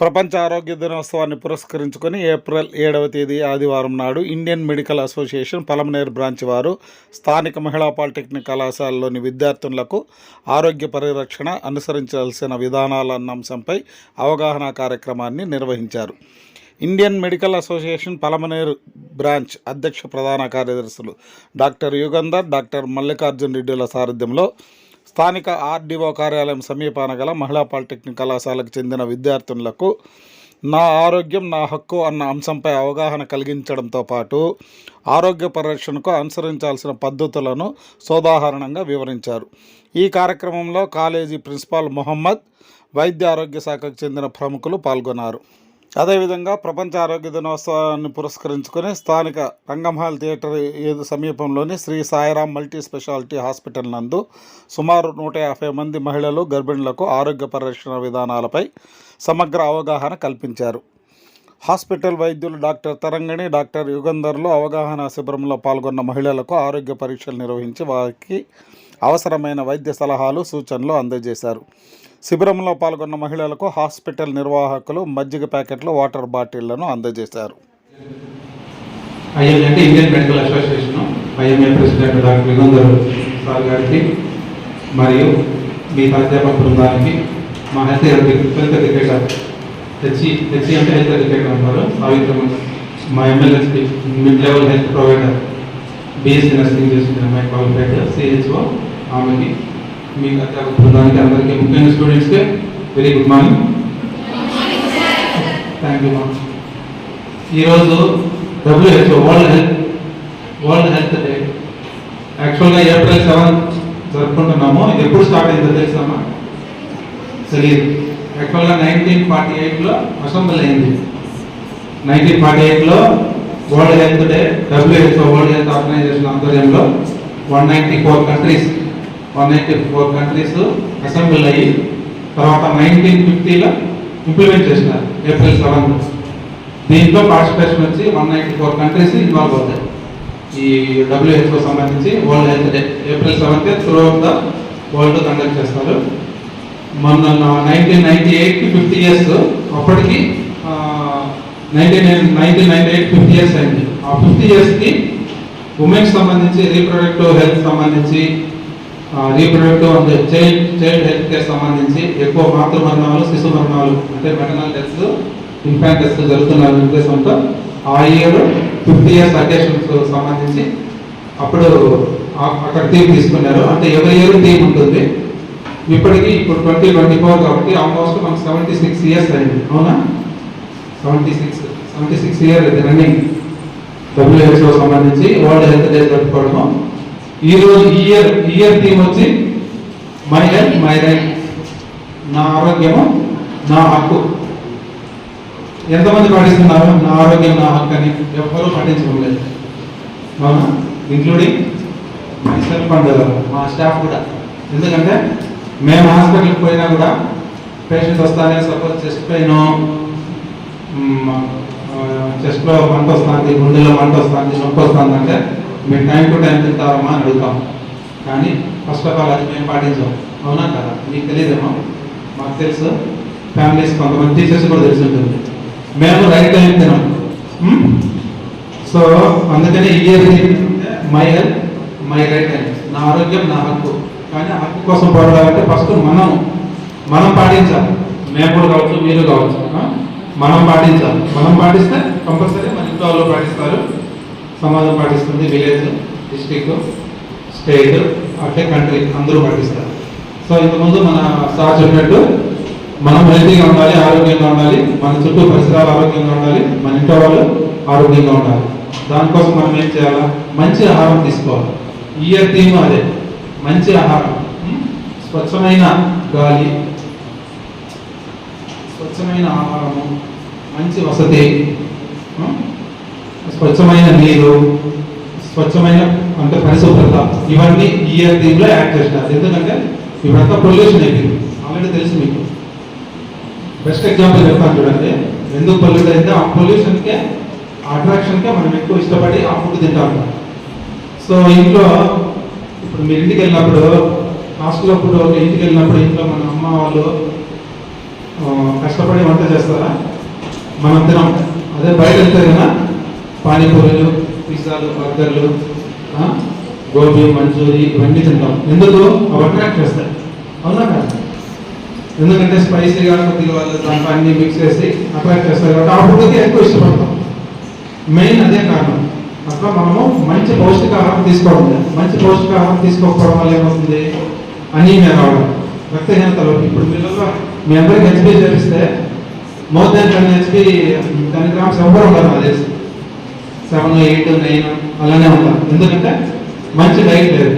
ప్రపంచ ఆరోగ్య దినోత్సవాన్ని పురస్కరించుకొని ఏప్రిల్ ఏడవ తేదీ ఆదివారం నాడు Indian Medical Association Palamaner branch వారు స్థానిక మహిళా పాలిటెక్నిక్ కళాశాలలోని విద్యార్థులకు ఆరోగ్య పరిరక్షణ అనుసరించాల్సిన విధానాలన్న అంశంపై అవగాహన కార్యక్రమాన్ని నిర్వహించారు. Indian medical association Palamaneru branch అధ్యక్ష ప్రధాన కార్యదర్శులు డాక్టర్ యుగంధర్ డాక్టర్ మల్లికార్జున్ రెడ్డిల సారథ్యంలో స్థానిక ఆర్డీఓ కార్యాలయం సమీపాన గల మహిళా పాలిటెక్నిక్ కళాశాలకు చెందిన విద్యార్థులకు నా ఆరోగ్యం నా హక్కు అన్న అంశంపై అవగాహన కలిగించడంతో పాటు ఆరోగ్య పరిరక్షణకు అనుసరించాల్సిన పద్ధతులను సోదాహరణంగా వివరించారు. ఈ కార్యక్రమంలో కాలేజీ ప్రిన్సిపాల్ మొహమ్మద్ వైద్య ఆరోగ్య శాఖకు చెందిన ప్రముఖులు పాల్గొన్నారు. అదేవిధంగా ప్రపంచ ఆరోగ్య దినోత్సవాన్ని పురస్కరించుకొని స్థానిక రంగంహాల్ థియేటర్ ఏది సమీపంలోని Shri Sairam multi speciality hospital నందు సుమారు నూట యాభై మంది మహిళలు గర్భిణులకు ఆరోగ్య పరిరక్షణ విధానాలపై సమగ్ర అవగాహన కల్పించారు. హాస్పిటల్ వైద్యులు డాక్టర్ తరంగిణి డాక్టర్ యుగంధర్లు అవగాహన శిబిరంలో పాల్గొన్న మహిళలకు ఆరోగ్య పరీక్షలు నిర్వహించి వారికి అవసరమైన వైద్య సలహాలు సూచనలు అందజేశారు. శిబిరంలో పాల్గొన్న మహిళలకు హాస్పిటల్ నిర్వాహకులు మజ్జిగ ప్యాకెట్లు వాటర్ బాటిళ్ళను అందజేశారు. IMA Indian Medical Association IMA president doctor Yugandhar sir గారికి మరియు మీ అధ్యాపక బృందానికి మా health health educator HC HC అంటే హెల్త్ ఎడ్యుకేటర్ అంటారు సావిత్రమ్మ మా ఎమ్మెల్యేస్కి mid level health provider BSc nursing చేసిన అమ్మాయి క్వాలిఫైడ్ సిహెచ్ఓ ఆమెకి మీ అధ్యాపక బృందానికి అందరికీ ముఖ్యంగా స్టూడెంట్స్కి very good morning thank you ma'am ఈరోజు WHO world health world health day యాక్చువల్గా ఏప్రిల్ సెవెంత్ జరుపుకుంటున్నాము. ఇది ఎప్పుడు స్టార్ట్ అయిందో తెలుసామా తెలియదు యాక్చువల్గా నైన్టీన్ ఫార్టీ ఎయిట్లో అసెంబ్లీ అయింది. నైన్టీన్ ఫార్టీ ఎయిట్లో world health day WHO world health organisation ఆధ్వర్యంలో one ninety four countries one eighty four countries assembly అయ్యి తర్వాత నైన్టీన్ ఫిఫ్టీలో ఇంప్లిమెంట్ చేసినారు ఏప్రిల్ సెవెన్ దీంట్లో పార్టిసిపేషన్ వచ్చి one ninety four countries involve అవుతాయి. ఈ డబ్ల్యూహెచ్ఓ సంబంధించి world health day April seventh through the world conduct చేస్తారు. మొన్న నైన్టీన్ నైన్టీ ఎయిట్కి ఫిఫ్టీ ఇయర్స్ అప్పటికి nineteen nineteen ninety eight fifty years అయింది. ఆ ఫిఫ్టీ ఇయర్స్కి ఉమెన్స్ సంబంధించి రీప్రొడక్టివ్ హెల్త్ సంబంధించి reproductive and child child health care సంబంధించి ఎక్కువ మాతృ మరణాలు శిశు మరణాలు అంటే మెటర్నల్ డెత్స్ ఇన్ఫాంట్ డెత్స్ జరుగుతున్న ఉద్దేశంతో ఆ ఇయర్ ఫిఫ్టీ ఇయర్స్ అకేషన్స్ సంబంధించి అప్పుడు అక్కడ థీమ్ తీసుకున్నారు. అంటే ఎవరి ఇయర్ థీమ్ ఉంటుంది. ఇప్పటికి ఇప్పుడు ట్వంటీ ట్వంటీ ఫోర్ కాబట్టి ఆల్మోస్ట్ మనకు సెవెంటీ సిక్స్ ఇయర్స్ అయింది. అవునా? Seventy six seventy six year అయితే రన్నింగ్ డబ్ల్యూహెచ్ఓ సంబంధించి వరల్డ్ హెల్త్ డే జరుపుకోవడం ఈ రోజు ఈ ఇయర్ ఇయర్ థీమ్ వచ్చి మై హెల్త్ మై రైట్ నా ఆరోగ్యము నా హక్కు. ఎంతమంది పాటిస్తున్నారు? నా ఆరోగ్యం నా హక్కు అని ఎవ్వరూ పాటించుకోలేదు లేదు అవునా? ఇంక్లూడింగ్ మై సెల్ఫ్ అండ్ మా స్టాఫ్ కూడా. ఎందుకంటే మేము హాస్పిటల్కి పోయినా కూడా పేషెంట్ వస్తానే సపోజ్ చెస్ట్ పెయిన్ చెస్ట్లో మంట వస్తుంది గుండెలో మంట వస్తుంది నొప్పి వస్తుంది అంటే మీరు టైం టు టైం తింటారమ్మా అని అడుగుతాం. కానీ ఫస్ట్ ఆఫ్ ఆల్ అది మేము పాటించాం. అవునా కదా? మీకు తెలియదేమో? మాకు తెలుసు. ఫ్యామిలీస్ కొంతమంది టీచర్స్ కూడా తెలిసి ఉంటుంది. మేము రైట్ టైం తినాం. సో అందుకని year my health my right time నా ఆరోగ్యం నా హక్కు. కానీ ఆ హక్కు కోసం పోరాడాలంటే ఫస్ట్ మనం మనం పాటించాలి. మేము కూడా కావచ్చు మీరు కావచ్చు. మనం పాటించాలి. మనం పాటిస్తే కంపల్సరీ మన ఇంట్లో వాళ్ళు పాటిస్తారు సమాజం పాటిస్తుంది విలేజ్ డిస్టిక్ స్టేట్ అట్లే కంట్రీ అందరూ పాటిస్తారు. సో ఇంతకుముందు మన సార్ చెప్పినట్టు మనం హెల్తీగా ఉండాలి ఆరోగ్యంగా ఉండాలి మన చుట్టూ పరిసరాలు ఆరోగ్యంగా ఉండాలి మన ఇంట్లో వాళ్ళు ఆరోగ్యంగా ఉండాలి. దానికోసం మనం ఏం చేయాలా? మంచి ఆహారం తీసుకోవాలి. ఈ ఇయర్ థీమ్ అదే మంచి ఆహారం. స్వచ్ఛమైన గాలి స్వచ్ఛమైన ఆహారము మంచి వసతి స్వచ్ఛమైన నీరు స్వచ్ఛమైన అంటే పరిశుభ్రత ఇవన్నీ ఈ ఇయర్ థీమ్లో యాడ్ చేసినారు. ఎందుకంటే ఇప్పుడంతా పొల్యూషన్ అయిపోయింది. ఆల్రెడీ తెలుసు మీకు. బెస్ట్ ఎగ్జాంపుల్ చెప్తాను చూడండి. ఎందుకు పొల్యూట్ అయితే ఆ పొల్యూషన్కే అట్రాక్షన్కే మనం ఎక్కువ ఇష్టపడి ఆ ఫుడ్ తింటాం. సో ఇంట్లో ఇప్పుడు మీరు ఇంటికి వెళ్ళినప్పుడు హాస్టల్ అప్పుడు ఇంటికి వెళ్ళినప్పుడు ఇంట్లో మన అమ్మ వాళ్ళు కష్టపడి వంట చేస్తారా? మనం తినం. అదే బయట వెళ్తే కదా పానీపూరీలు పిజ్జాలు బర్గర్లు ఆ, గోబీ మంచూరి ఇవన్నీ తింటాం. ఎందుకు? అవి అట్రాక్ట్ చేస్తాయి అవునా కదా? ఎందుకంటే స్పైసీగా కొద్దిగా వాళ్ళు దాంట్లో అన్ని మిక్స్ చేసి అట్రాక్ట్ చేస్తారు కాబట్టి ఆ ఫుడ్కి ఎక్కువ ఇష్టపడతాం. మెయిన్ అదే కారణం. అట్లా మనము మంచి పౌష్టికాహారం తీసుకోవాలి మంచి పౌష్టికాహారం తీసుకోకపోవడం వల్ల ఏమవుతుంది? అనీమియా రావడం. రక్తహీనతలు ఇప్పుడు పిల్లల్లో మీ అందరికి హెచ్పి చేపిస్తే more than ten HP ten grams ఎవరు ఉండరు నాకు సెవెన్ ఎయిట్ నైన్ అలానే ఉంటాం. ఎందుకంటే మంచి డైట్ లేదు.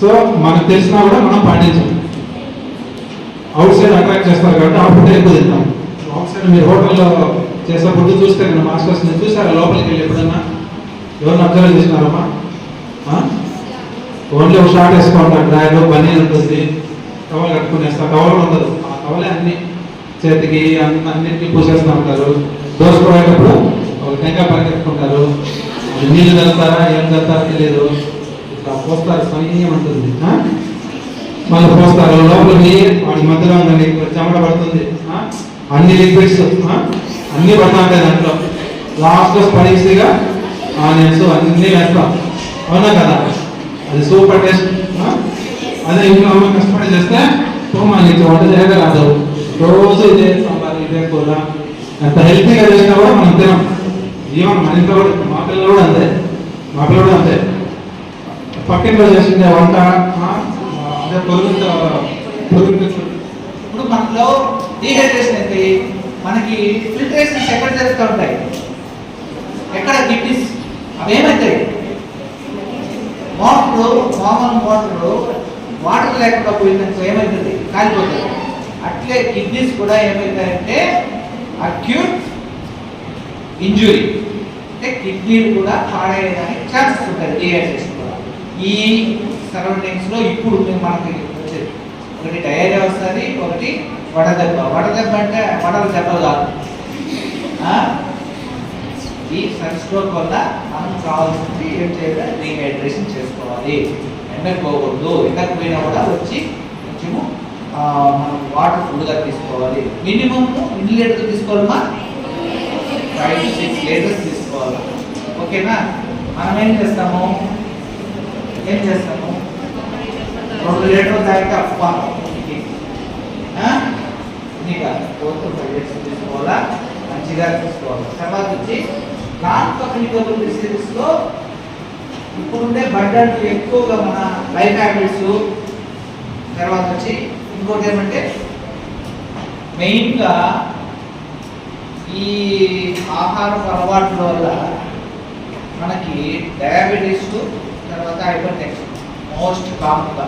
సో మనకు తెలిసినా కూడా మనం పాటించాం. అవుట్ సైడ్ అట్రాక్ట్ చేస్తారు కాబట్టి ఆ ఫుడ్ ఎక్కువ తింటాం. అవుట్ సైడ్ మీరు హోటల్లో చేసే ఫుడ్ చూస్తే నేను మాస్టర్స్ నేను చూసారా? లోపలికి వెళ్ళి ఎప్పుడన్నా? ఎవరిని అబ్జర్వ్ చేసినారమ్మా? ఓన్లీ ఒక షార్ట్ వేసుకుంటారు డ్రాయర్ బనీ ఉంటుంది. టవల్ కట్టుకునేస్తారు టవల్ ఉండదు. ఆ టవలే అన్ని చేతికి అన్ని అన్నింటినీ పూసేస్తూ ఉంటారు. దోసుకోవేటప్పుడు ఒక టెంకా పరిగెత్తుకుంటారు. నీళ్ళు వెళ్తారా ఏం వెళ్తారా తెలియదు ఇట్లా పోస్తారు సైన్యం ఉంటుంది. మళ్ళీ పోస్తారు. లోపలికి వాడి మధ్యలో ఉందండి చెమట పడుతుంది. అన్ని లిక్విడ్స్ అన్ని పడతా ఉంటాయి దాంట్లో. లాస్ట్ స్పైసీగా ఆనియన్స్ అన్ని వేస్తాం అవునా కదా? అది సూపర్ టేస్ట్. అదే ఇంట్లో అమ్మ కష్టపడి చేస్తే పోమా నీకు వంట చేయగా రాదు. రోజు ఇదే సాంబార్ ఇదే కూర ఎంత హెల్తీగా చేసినా కూడా మనం తినం. ఈవెన్ మన ఇంట్లో కూడా మా పిల్లలు కూడా అంతే. మా పిల్లలు కూడా అంతే. పక్కింట్లో చేసిందే వంట. అదే పొరుగుతో పొరుగు ఇప్పుడు మనలో డీహైడ్రేషన్ అయితే మనకి ఫిల్టరేషన్స్ ఎక్కడ జరుగుతూ ఉంటాయి? ఎక్కడ కిడ్నీస్? అవి ఏమవుతాయి మోటార్ మామూలు మోటార్ వాటర్ లేకుండా పోయిందనుకో ఏమవుతుంది కాలిపోతుంది అట్లే కిడ్నీస్ కూడా ఏమవుతాయంటే అక్యూట్ ఇంజురీ. అంటే కిడ్నీలు కూడా పాడేయడానికి ఛాన్సెస్ ఉంటుంది డీహైడ్రేషన్ కూడా. ఈ సరౌండింగ్స్లో ఇప్పుడు మనకి వచ్చేది ఒకటి డయేరియా వస్తుంది ఒకటి వడదెబ్బ వడదెబ్బ అంటే వడల దెబ్బ కాదు. ఈ సన్ స్ట్రోక్ వల్ల మనం కావాల్సింది ఏం చేయాలి రీహైడ్రేషన్ చేసుకోవాలి. ఎండకు పోకూడదు. ఎండకు పోయినా కూడా వచ్చి కొంచెము మనం వాటర్ ఫుల్గా తీసుకోవాలి. మినిమమ్ ఎన్ని లీటర్లు తీసుకోవాలమ్మా. ఫైవ్ టు సిక్స్ లీటర్స్ తీసుకోవాలి. ఓకేనా? మనం ఏం చేస్తాము? ఏం చేస్తాము? రెండు లీటర్లు తాగితే అప్ప నీకు ఫోర్త్ ఫైవ్ లీటర్స్ తీసుకోవాలా? మంచిగా తీసుకోవాలి. తర్వాత వచ్చి నాన్ కమ్యూనికబుల్ డిసీజెస్లో ఇప్పుడుండే బడ్డలు ఎక్కువగా మన లైఫ్ హ్యాబిట్స్ తర్వాత వచ్చి ఇంకోటి ఏమంటే మెయిన్గా ఈ ఆహారపు అలవాట్ల వల్ల మనకి డయాబెటీస్ తర్వాత హైపర్ టెన్షన్ మోస్ట్ కామన్గా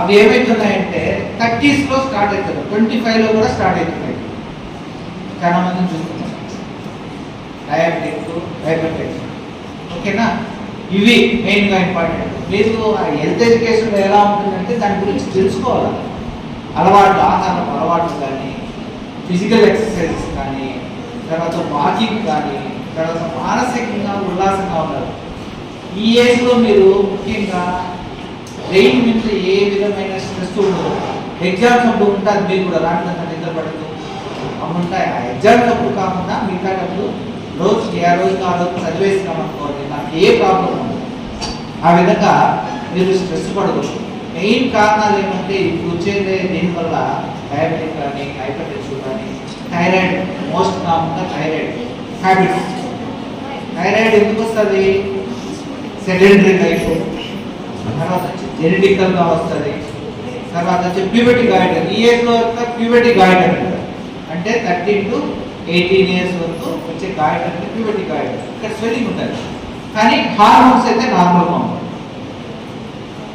అవి ఏమవుతున్నాయంటే థర్టీస్లో స్టార్ట్ అవుతున్నాయి ట్వంటీ ఫైవ్లో కూడా స్టార్ట్ అవుతున్నాయి. చాలా మందిని చూస్తున్నాం. డయాబెటిక్ హైపర్ టెన్షన్ ఓకేనా? ఇవి మెయిన్గా ఇంపార్టెంట్ మీరు ఆ హెల్త్ ఎడ్యుకేషన్ ఎలా ఉంటుందంటే దాని గురించి తెలుసుకోవాలి? అలవాట్లు ఆహారం అలవాట్లు కానీ ఫిజికల్ ఎక్సర్సైజెస్ కానీ తర్వాత వాకింగ్ కానీ తర్వాత మానసికంగా ఉల్లాసంగా ఉన్నారు ఈ ఏజ్లో మీరు ముఖ్యంగా బ్రెయిన్ మీద ఏ విధమైన స్ట్రెస్ ఉండదు. ఎగ్జామ్స్ అప్పుడు ఉంటుంది మీరు కూడా రాత్రి నిద్ర పడదు అవి ఉంటాయి ఆ ఎగ్జామ్స్ అప్పుడు కాకుండా మిగతాటప్పుడు రోజు ఏ రోజు ఆ రోజు చదివేసినాం అనుకోండి నాకు ఏ ప్రాబ్లం ఉండదు. ఆ విధంగా మీరు స్ట్రెస్ పడవచ్చు మెయిన్ కారణాలు ఏమంటే ఇప్పుడు వచ్చేదే దీనివల్ల డయాబెటిక్ కానీ హైపర్ టెన్షన్ కానీ థైరాయిడ్ మోస్ట్ కామన్గా థైరాయిడ్ హ్యాబిట్స్ థైరాయిడ్ ఎందుకు వస్తుంది? సెడెంటరీ లైఫ్ తర్వాత జెనెటికల్గా వస్తుంది. తర్వాత వచ్చి ప్యూబర్టీ గాయిడర్ ఈ ఏజ్లో ప్యూబర్టీ గాయిడర్ అంటే థర్టీన్ టు ఎయిటీన్ ఇయర్స్ వరకు వచ్చే గాయిడర్ అంటే ప్యూబర్టీ గాయిడర్ ఇక్కడ స్వెల్లింగ్ ఉంటుంది. కానీ హార్మోన్స్ అయితే నార్మల్గా ఉంటాయి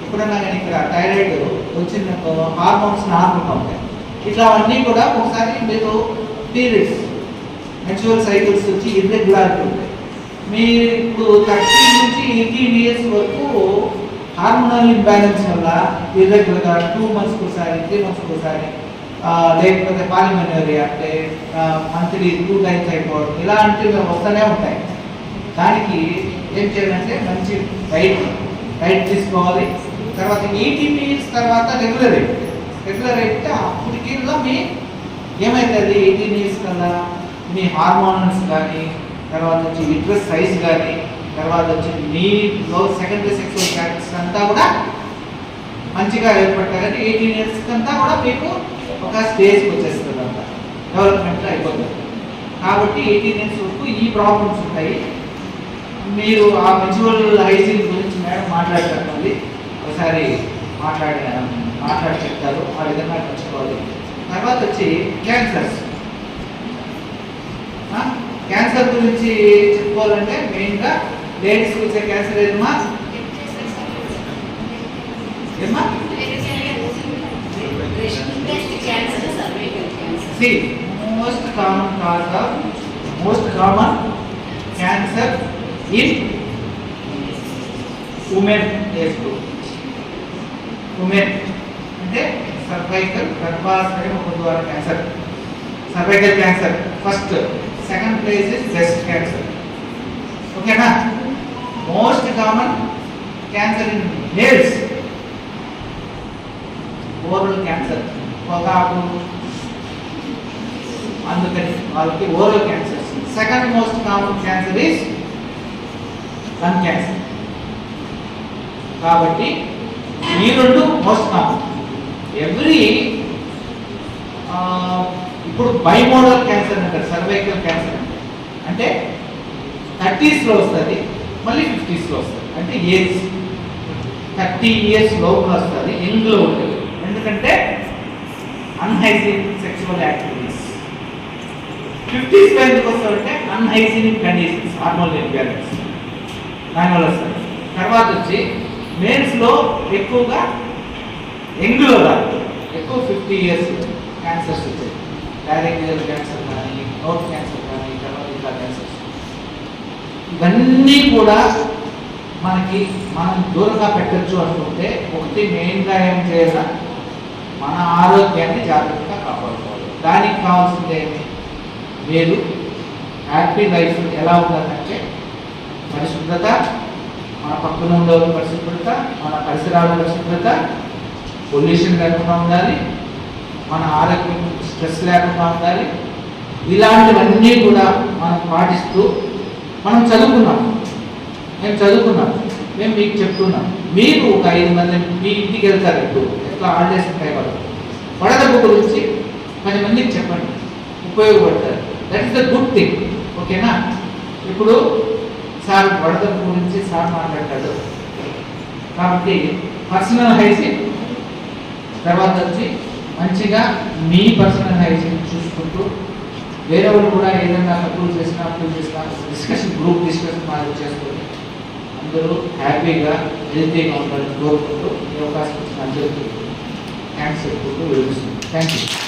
ఎప్పుడన్నా కానీ ఇక్కడ థైరాయిడ్ వచ్చిన హార్మోన్స్ నార్మల్గా ఉంటాయి ఇట్లా అన్నీ కూడా ఒకసారి మీరు పీరియడ్స్ మెచువల్ సైకిల్స్ వచ్చి ఇర్రెగ్యులారిటీ ఉంటాయి. మీరు ఇప్పుడు థర్టీ నుంచి ఎయిటీన్ ఇయర్స్ వరకు హార్మోనల్ ఇంబ్యాలెన్స్ వల్ల ఇర్రెగ్యులర్గా టూ మంత్స్కి ఒకసారి త్రీ మంత్స్కి ఒకసారి లేకపోతే పాలిమెనోరియా అంటే మంత్లీ టూ టైమ్స్ అయిపోవడం ఇలాంటివి వస్తూనే ఉంటాయి. దానికి ఏం చేయాలంటే మంచి డైట్ డైట్ తీసుకోవాలి. తర్వాత ఎయిటీన్ ఇయర్స్ తర్వాత రెగ్యులర్ అయితే రెగ్యులర్ అయితే అప్పటికి మీ ఏమవుతుంది ఎయిటీన్ ఇయర్స్ కన్నా మీ హార్మోన్స్ కానీ తర్వాత వచ్చి లిట్రస్ సైజ్ కానీ తర్వాత వచ్చి మీలో సెకండరీ సెక్సువల్ ప్రాక్టీస్ అంతా కూడా మంచిగా ఏర్పడతాయి ఎయిటీన్ ఇయర్స్ అంతా కూడా మీకు ఒక స్టేజ్కి వచ్చేస్తుంది అంతా డెవలప్మెంట్ అయిపోతుంది. కాబట్టి ఎయిటీన్ ఇయర్స్ వరకు ఈ ప్రాబ్లమ్స్ ఉంటాయి. మీరు ఆ మెచ్యూర్ హైజీన్ గురించి మేడం మాట్లాడతారు మళ్ళీ. ఒకసారి మాట్లాడే మాట్లాడి చెప్తారు. ఆ విధంగా పెంచుకోవాలి తర్వాత వచ్చి క్యాన్సర్స్ క్యాన్సర్ గురించి చెప్పుకోవాలంటే మెయిన్గా లేడీస్ వచ్చే క్యాన్సర్ ఏదమ్మా? ఏమ్మా? C most common cause of most common cancer in women age group women అంటే సర్వైకల్ గర్భాశయ ముఖద్వార cancer cervical cancer first second place is breast cancer ఓకేనా most common cancer in males oral cancer పొగాకు అందుకని వాళ్ళకి oral cancer second most common cancer is lung cancer కాబట్టి ఈ రెండు most common every ఇప్పుడు బైమోడల్ క్యాన్సర్ అంటారు సర్వైకల్ క్యాన్సర్ అంటే అంటే థర్టీస్లో వస్తుంది మళ్ళీ ఫిఫ్టీస్లో వస్తుంది. అంటే ఏజ్ థర్టీ ఇయర్స్ లోపల వస్తుంది యంగ్లో ఉంటుంది. ఎందుకంటే అన్హైజీనిక్ సెక్చువల్ యాక్టివిటీస్ ఫిఫ్టీస్ ఎందుకు వస్తారంటే అన్హైజీనిక్ కండిషన్స్ హార్మోన్ ఇంబ్యాలెన్స్ దానివల్ల వస్తుంది. తర్వాత వచ్చి మేల్స్లో ఎక్కువగా యంగ్లో ఎక్కువ ఫిఫ్టీ ఇయర్స్ క్యాన్సర్స్ వచ్చాయి. డైరెక్ట్ క్యాన్సర్ కానీ నోట్ క్యాన్సర్ కానీ తర్వాత క్యాన్సర్స్ ఇవన్నీ కూడా మనకి మనం దూరంగా పెట్టచ్చు అనుకుంటే ఒకటి మెయిన్గా ఏం చేయాలి? మన ఆరోగ్యాన్ని జాగ్రత్తగా కాపాడుకోవాలి. దానికి కావాల్సింది ఏమి? మీరు హ్యాపీ లైఫ్ ఎలా ఉండాలంటే పరిశుభ్రత మన పక్కన ఉండే పరిశుభ్రత మన పరిసరాల పరిశుభ్రత పొల్యూషన్ లేకుండా ఉండాలి మన ఆరోగ్యం స్ట్రెస్ లేకుండా ఉండాలి. ఇలాంటివన్నీ కూడా మనం పాటిస్తూ మనం చదువుకున్నాం. మేము చదువుకున్నాం మేము మీకు చెప్తున్నాం. మీరు ఒక ఐదు మంది మీ ఇంటికి వెళ్తారు ఇప్పుడు. ఎట్లా హాలిడేస్ ఉంటాయి వాళ్ళు వడదెబ్బ గురించి పది మందికి చెప్పండి. ఉపయోగపడతారు. That is the good thing ఓకేనా? ఇప్పుడు సార్ వడదెబ్బ గురించి సార్ మాట్లాడతాడు. కాబట్టి పర్సనల్ హైజీన్ తర్వాత వచ్చి మంచిగా మీ పర్సనల్ హైజీన్ చూసుకుంటూ వేరే వాళ్ళు కూడా ఏదైనా అప్రూవ్ చేసినా అప్రూవ్ చేసినా డిస్కషన్ గ్రూప్ డిస్కషన్ మాది చేసుకొని అందరూ హ్యాపీగా హెల్తీగా ఉండాలని కోరుకుంటూ ఈ అవకాశం ఇచ్చిన అందరికీ థ్యాంక్స్ చెప్పుకుంటూ వివరిస్తుంది థ్యాంక్ యూ